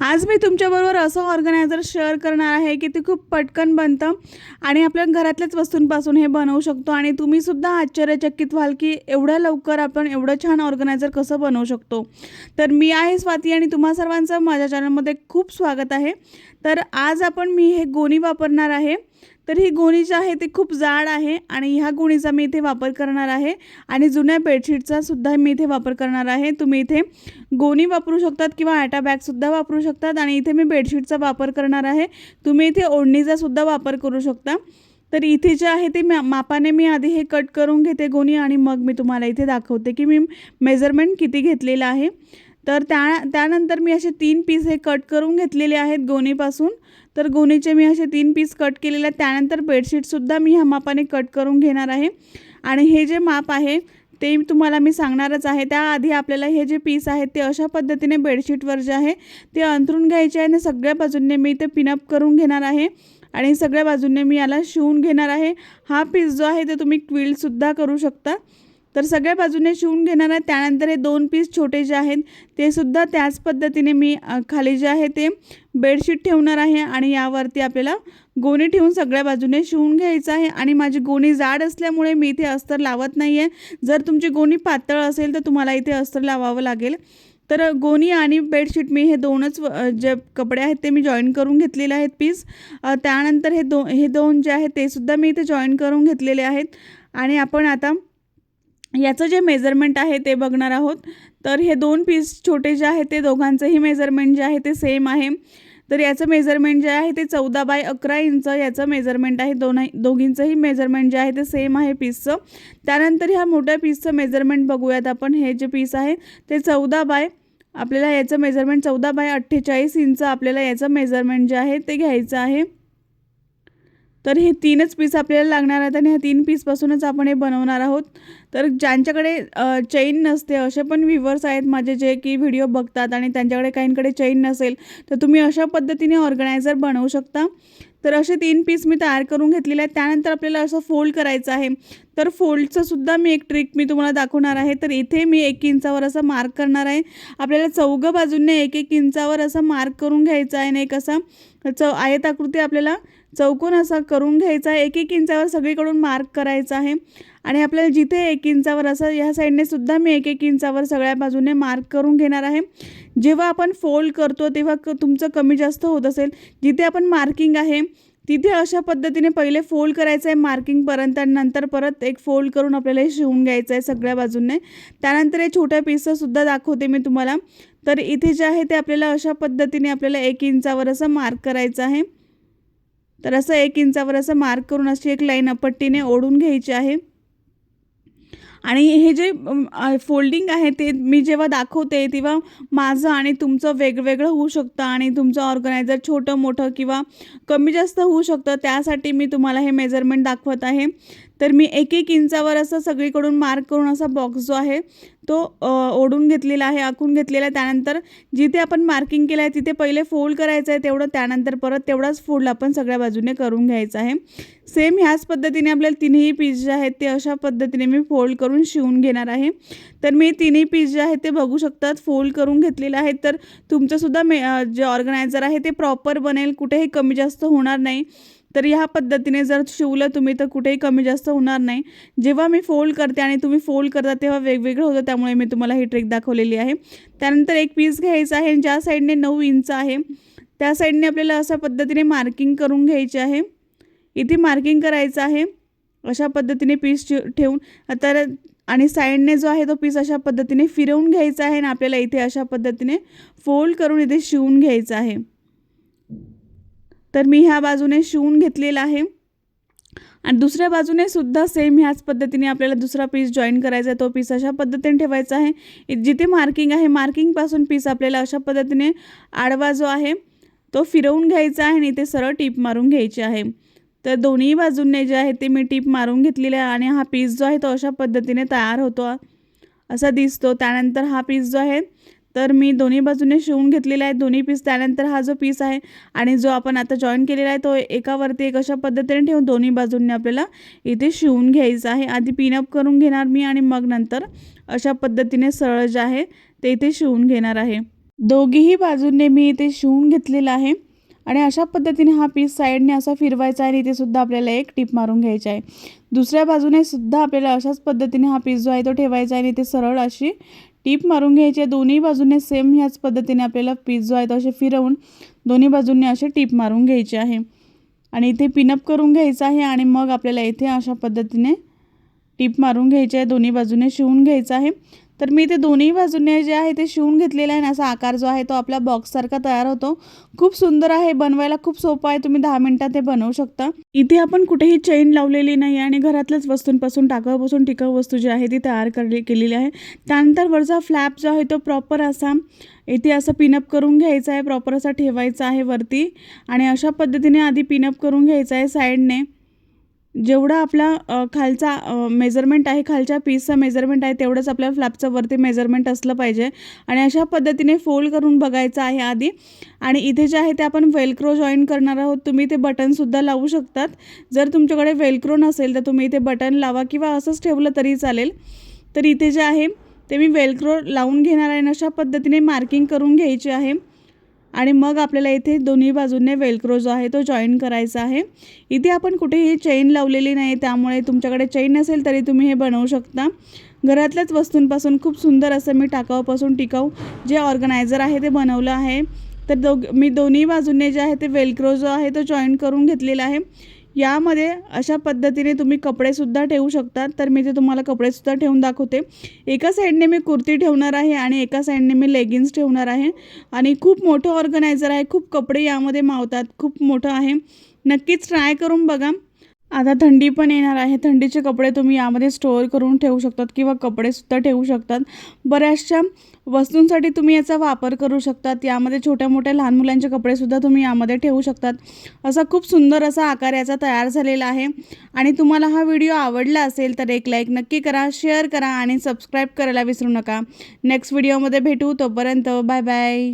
आज मी तुमच्याबरोबर असं ऑर्गनायझर शेअर करणार आहे की ते खूप पटकन बनतं आणि आपल्या घरातल्याच वस्तूंपासून हे बनवू शकतो आणि तुम्हीसुद्धा आश्चर्यचकित व्हाल की एवढ्या लवकर आपण एवढं छान ऑर्गनायझर कसं बनवू शकतो. तर मी आहे स्वाती आणि तुम्हा सर्वांचं माझ्या चॅनलमध्ये खूप स्वागत आहे. तर आज आपण मी हे गोणी वापरणार आहे. तर ही गोणी जी आहे ती खूप जाड आहे आणि ह्या गोणीचा मी इथे वापर करणार आहे. आणि जुन्या बेडशीटचा सुद्धा मी इथे वापर करणार आहे. तुम्ही इथे गोणी वापरू शकतात किंवा आटा बॅगसुद्धा वापरू शकतात आणि इथे मी बेडशीटचा वापर करणार आहे. तुम्ही इथे ओढणीचा सुद्धा वापर करू शकता. तर इथे जे आहे ते मा मापाने मी आधी हे कट करून घेते गोणी आणि मग मी तुम्हाला इथे दाखवते की मी मेजरमेंट किती घेतलेलं आहे. तर त्या त्यानंतर मी असे तीन पीस हे कट करून घेतलेले आहेत गोणीपासून. तर गोणीचे मी असे तीन पीस कट केलेले आहेत. त्यानंतर बेडशीटसुद्धा मी ह्या मापाने कट करून घेणार आहे. आणि हे जे माप आहे ते तुम्हाला मी सांगणारच आहे. त्याआधी आपल्याला हे जे पीस आहेत ते अशा पद्धतीने बेडशीटवर जे आहे ते अंथरून घ्यायचे आहे. आणि सगळ्या बाजूंनी मी ते पिनअप करून घेणार आहे. आणि सगळ्या बाजूंनी मी याला शिवून घेणार आहे. हा पीस जो आहे ते तुम्ही क्विल्टसुद्धा करू शकता. तर सगळ्या बाजूने शिवून घेणार आहे. त्यानंतर हे दोन पीस छोटे जे आहेत ते सुद्धा त्याच पद्धतीने मी खाली जे आहे ते बेडशीट ठेवणार आहे आणि यावरती आपल्याला गोणी ठेवून सगळ्या बाजूने शिवून घ्यायचं आहे. आणि माझी गोणी जाड असल्यामुळे मी इथे अस्तर लावत नाही आहे जर तुमची गोणी पातळ असेल तर तुम्हाला इथे अस्तर लावावं लागेल. तर गोणी आणि बेडशीट मी हे दोनच जे कपडे आहेत ते मी जॉईन करून घेतलेले आहेत पीस त्यानंतर हे दो हे दोन जे आहेत ते सुद्धा मी इथे जॉईन करून घेतलेले आहेत. आणि आपण आता याचं जे मेजरमेंट आहे ते बघणार आहोत. तर हे दोन पीस छोटे जे आहे ते दोघांचंही मेजरमेंट जे आहे ते सेम आहे. तर याचं मेजरमेंट जे आहे ते चौदा बाय अकरा इंच याचं मेजरमेंट आहे. दोन दोघींचंही मेजरमेंट जे आहे ते सेम आहे पीसचं त्यानंतर ह्या मोठ्या पीसचं मेजरमेंट बघूयात आपण. हे जे पीस आहे ते चौदा बाय आपल्याला याचं मेजरमेंट चौदा बाय अठ्ठेचाळीस इंच आपल्याला याचं मेजरमेंट जे आहे ते घ्यायचं आहे. तर हे तीनच पीस आपल्याला लागणार आहेत आणि ह्या तीन पीसपासूनच आपण हे बनवणार आहोत. तर ज्यांच्याकडे चैन नसते असे पण व्ह्युवर्स आहेत माझे जे की व्हिडिओ बघतात आणि त्यांच्याकडे काहींकडे चैन नसेल तर तुम्ही अशा पद्धतीने ऑर्गनायझर बनवू शकता. तर असे तीन पीस मी तयार करून घेतलेले आहेत. त्यानंतर आपल्याला असं फोल्ड करायचं आहे. तर फोल्डचं सुद्धा मी एक ट्रिक मी तुम्हाला दाखवणार आहे. तर इथे मी एक इंचावर असं मार्क करणार आहे. आपल्याला चौघं बाजूंनी एक एक इंचावर असं मार्क करून घ्यायचं आहे आणि एक असा चौ आयताकृती आपल्याला चौकोन असा करून घ्यायचा आहे. एक एक इंचावर सगळीकडून मार्क करायचा आहे. आणि आपल्याला जिथे एक इंचावर असं ह्या साईडने सुद्धा मी एक एक इंचावर सगळ्या बाजूने मार्क करून घेणार आहे. जेव्हा आपण फोल्ड करतो तेव्हा क तुमचं कमी जास्त होत असेल. जिथे आपण मार्किंग आहे तिथे अशा पद्धतीने पहिले फोल्ड करायचं आहे मार्किंगपर्यंत आणि नंतर परत एक फोल्ड करून आपल्याला हे शिवून घ्यायचं आहे सगळ्या बाजूने. त्यानंतर हे छोट्या पीससुद्धा दाखवते मी तुम्हाला. तर इथे जे आहे ते आपल्याला अशा पद्धतीने आपल्याला एक इंचावर असं मार्क करायचं आहे. तर असं एक इंचावर असं मार्क करून अशी एक लाईन अपट्टीने ओढून घ्यायची आहे. आणि हे जे फोल्डिंग आहे ते मी जेव्हा दाखवते तेव्हा माझं आणि तुमचं वेगवेगळं होऊ शकतं आणि तुमचं ऑर्गनायझर छोटं मोठं किंवा कमी जास्त होऊ शकतं त्यासाठी मी तुम्हाला हे मेजरमेंट दाखवत आहे. तर मी एक एक इंचावर असं सगळीकडून मार्क करून असा बॉक्स जो आहे तो ओढून घेतलेला आहे आखून घेतलेला आहे. त्यानंतर जिथे आपण मार्किंग केलं आहे तिथे पहिले फोल्ड करायचं आहे तेवढं त्यानंतर परत तेवढाच फोल्ड आपण सगळ्या बाजूने करून घ्यायचं आहे. सेम ह्याच पद्धतीने आपल्याला तिन्ही पीस जे आहेत ते अशा पद्धतीने मी फोल्ड करून शिवून घेणार आहे. तर मी तिन्ही पीस जे आहेत ते बघू शकतात. फोल्ड करून घेतलेले आहेत तर तुमचंसुद्धा मे जे ऑर्गनायझर आहे ते प्रॉपर बनेल. कुठेही कमी जास्त होणार नाही. तर ह्या पद्धतीने जर शिवलं तुम्ही तर कुठेही कमी जास्त होणार नाही. जेव्हा मी फोल्ड करते आणि तुम्ही फोल्ड करता तेव्हा वेगवेगळं होतं. त्यामुळे मी तुम्हाला ही ट्रिक दाखवलेली आहे. त्यानंतर एक पीस घ्यायचा आहे ज्या साईडने नऊ इंच आहे त्या साईडने आपल्याला अशा पद्धतीने मार्किंग करून घ्यायची आहे. इथे मार्किंग करायचं आहे. अशा पद्धतीने पीस ठेवून. तर आणि साईडने जो आहे तो पीस अशा पद्धतीने फिरवून घ्यायचा आहे आणि आपल्याला इथे अशा पद्धतीने फोल्ड करून इथे शिवून घ्यायचं आहे. तर मी ह्या बाजूने शिवून घेतलेला आहे. आणि दुसऱ्या बाजूने सुद्धा सेम ह्याच पद्धतीने आपल्याला दुसरा पीस जॉईन करायचा आहे. तो पीस अशा पद्धतीने ठेवायचा आहे. जिथे मार्किंग आहे मार्किंगपासून पीस आपल्याला अशा पद्धतीने आडवा जो आहे तो फिरवून घ्यायचा आहे आणि इथे सरळ टीप मारून घ्यायची आहे. तर दोन्ही बाजूंनी जे आहे ते मी टीप मारून घेतलेले आहे आणि हा पीस जो आहे तो अशा पद्धतीने तयार होतो. असा दिसतो. त्यानंतर हा पीस जो आहे तर मी दोन्ही बाजूने शिवून घेतलेला आहे. दोन्ही पीस त्यानंतर हा जो पीस आहे आणि जो आपण आता जॉईन केलेला आहे तो एकावरती एक अशा पद्धतीने ठेवून दोन्ही बाजूंनी आपल्याला इथे शिवून घ्यायचं आहे. आधी पिनअप करून घेणार मी आणि मग नंतर अशा पद्धतीने सरळ जे आहे ते इथे शिवून घेणार आहे. दोघीही बाजूंनी मी इथे शिवून घेतलेला आहे आणि अशा पद्धतीने हा पीस साईडने असा फिरवायचा आहे आणि इथे सुद्धा आपल्याला एक टिप मारून घ्यायची आहे. दुसऱ्या बाजूने सुद्धा आपल्याला अशाच पद्धतीने हा पीस जो आहे तो ठेवायचा आहे आणि इथे सरळ अशी टीप मारून घ्यायची आहे. दोन्ही बाजूने सेम ह्याच पद्धतीने आपल्याला पीस जो आहे तो असे फिरवून दोन्ही बाजूंनी असे टीप मारून घ्यायची आहे. आणि इथे पिनअप करून घ्यायचं आहे आणि मग आपल्याला इथे अशा पद्धतीने टीप मारून घ्यायची आहे. दोन्ही बाजूने शिवून घ्यायचं आहे. तर मी ते दोन्ही बाजूने जे आहे ते शिवून घेतलेलं आहे ना असा आकार जो आहे तो आपला बॉक्ससारखा तयार होतो. खूप सुंदर आहे बनवायला खूप सोपं आहे तुम्ही दहा मिनटात ते बनवू शकता. इथे आपण कुठेही चेन लावलेली नाही आणि घरातल्याच वस्तूंपासून टाकाऊपासून टिकाऊ वस्तू जी आहे ती तयार करली केलेली आहे. त्यानंतर वरचा फ्लॅप जो आहे तो प्रॉपर असा इथे असं पिनअप करून घ्यायचा आहे प्रॉपर असा ठेवायचा आहे वरती. आणि अशा पद्धतीने आधी पिनअप करून घ्यायचा आहे साईडने जेवढा आपला खालचा मेजरमेंट आहे खालच्या पीसचं मेजरमेंट आहे तेवढंच आपल्या फ्लॅपचं वरती मेजरमेंट असलं पाहिजे. आणि अशा पद्धतीने फोल्ड करून बघायचं आहे आधी. आणि इथे जे आहे ते आपण वेलक्रो जॉईन करणार आहोत. तुम्ही ते बटनसुद्धा लावू शकतात. जर तुमच्याकडे वेलक्रो नसेल तर तुम्ही इथे बटन लावा किंवा असंच ठेवलं तरी चालेल. तर इथे जे आहे ते मी वेलक्रो लावून घेणार आहे आणि अशा पद्धतीने मार्किंग करून घ्यायची आहे. आणि मग आपल्याला इथे दोन्ही बाजूने वेलक्रो जो आहे तो जॉईन करायचा आहे. इथे आपण कुठेही चेन लावलेली नाही त्यामुळे तुमच्याकडे चेन नसेल तरी तुम्ही हे बनवू शकता. घरातल्याच वस्तूंपासून खूप सुंदर असं मी टाकाऊपासून टिकाऊ जे ऑर्गनायझर आहे ते बनवलं आहे. तर दो मी दोन्ही बाजूने जे आहे ते वेलक्रो जो आहे तो जॉईन करून घेतलेला आहे. यामध्ये अशा पद्धतीने तुम्ही कपडेसुद्धा ठेवू शकता तर मी ते तुम्हाला कपडेसुद्धा ठेवून दाखवते. एका साईडने मी कुर्ती ठेवणार आहे आणि एका साईडने मी लेगिन्स ठेवणार आहे. आणि खूप मोठं ऑर्गनायझर आहे. खूप कपडे यामध्ये मावतात. खूप मोठं आहे. नक्कीच ट्राय करून बघा. आता थंडी पण येणार आहे. थंडीचे कपडे तुम्ही यामध्ये स्टोअर करून ठेवू शकतात किंवा कपडेसुद्धा ठेवू शकतात. बऱ्याचशा वस्तूंसाठी तुम्ही याचा वापर करू शकतात. यामध्ये छोट्या मोठ्या लहान मुलांचे कपडेसुद्धा तुम्ही यामध्ये ठेवू शकतात. असा खूप सुंदर असा आकार याचा तयार झालेला आहे. आणि तुम्हाला हा व्हिडिओ आवडला असेल तर एक लाईक नक्की करा शेअर करा आणि सबस्क्राईब करायला विसरू नका. नेक्स्ट व्हिडिओमध्ये भेटू. तोपर्यंत बाय बाय